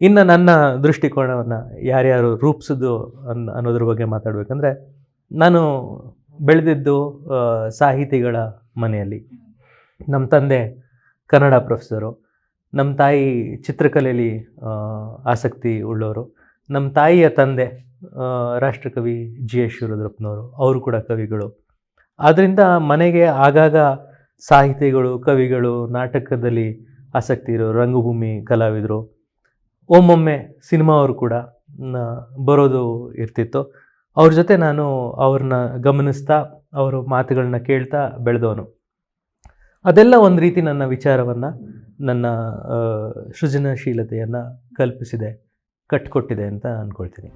ಇನ್ನು ನನ್ನ ದೃಷ್ಟಿಕೋನವನ್ನು ಯಾರ್ಯಾರು ರೂಪಿಸಿದ್ದು ಅನ್, ಅನ್ನೋದ್ರ ಬಗ್ಗೆ ಮಾತಾಡಬೇಕಂದ್ರೆ, ನಾನು ಬೆಳೆದಿದ್ದು ಸಾಹಿತಿಗಳ ಮನೆಯಲ್ಲಿ. ನಮ್ಮ ತಂದೆ ಕನ್ನಡ ಪ್ರೊಫೆಸರು, ನಮ್ಮ ತಾಯಿ ಚಿತ್ರಕಲೆಯಲ್ಲಿ ಆಸಕ್ತಿ ಉಳ್ಳವರು, ನಮ್ಮ ತಾಯಿಯ ತಂದೆ ರಾಷ್ಟ್ರಕವಿ ಜಿ ಎಸ್ ಶಿವರುದ್ರಪ್ಪನವರು, ಅವರು ಕೂಡ ಕವಿಗಳು. ಆದ್ದರಿಂದ ಮನೆಗೆ ಆಗಾಗ ಸಾಹಿತಿಗಳು, ಕವಿಗಳು, ನಾಟಕದಲ್ಲಿ ಆಸಕ್ತಿ ಇರೋರು, ರಂಗಭೂಮಿ ಕಲಾವಿದರು ಒಮ್ಮೊಮ್ಮೆ ಸಿನಿಮಾ ಅವರು ಕೂಡ ಬರೋದು ಇರ್ತಿತ್ತು. ಅವ್ರ ಜೊತೆ ನಾನು ಅವ್ರನ್ನ ಗಮನಿಸ್ತಾ, ಅವರ ಮಾತುಗಳನ್ನ ಕೇಳ್ತಾ ಬೆಳೆದವನು. ಅದೆಲ್ಲ ಒಂದು ರೀತಿ ನನ್ನ ವಿಚಾರವನ್ನು, ನನ್ನ ಸೃಜನಶೀಲತೆಯನ್ನು ಕಲ್ಪಿಸಿದೆ ಕಟ್ಟಿಕೊಟ್ಟಿದೆ ಅಂತ ಅಂದ್ಕೊಳ್ತೀನಿ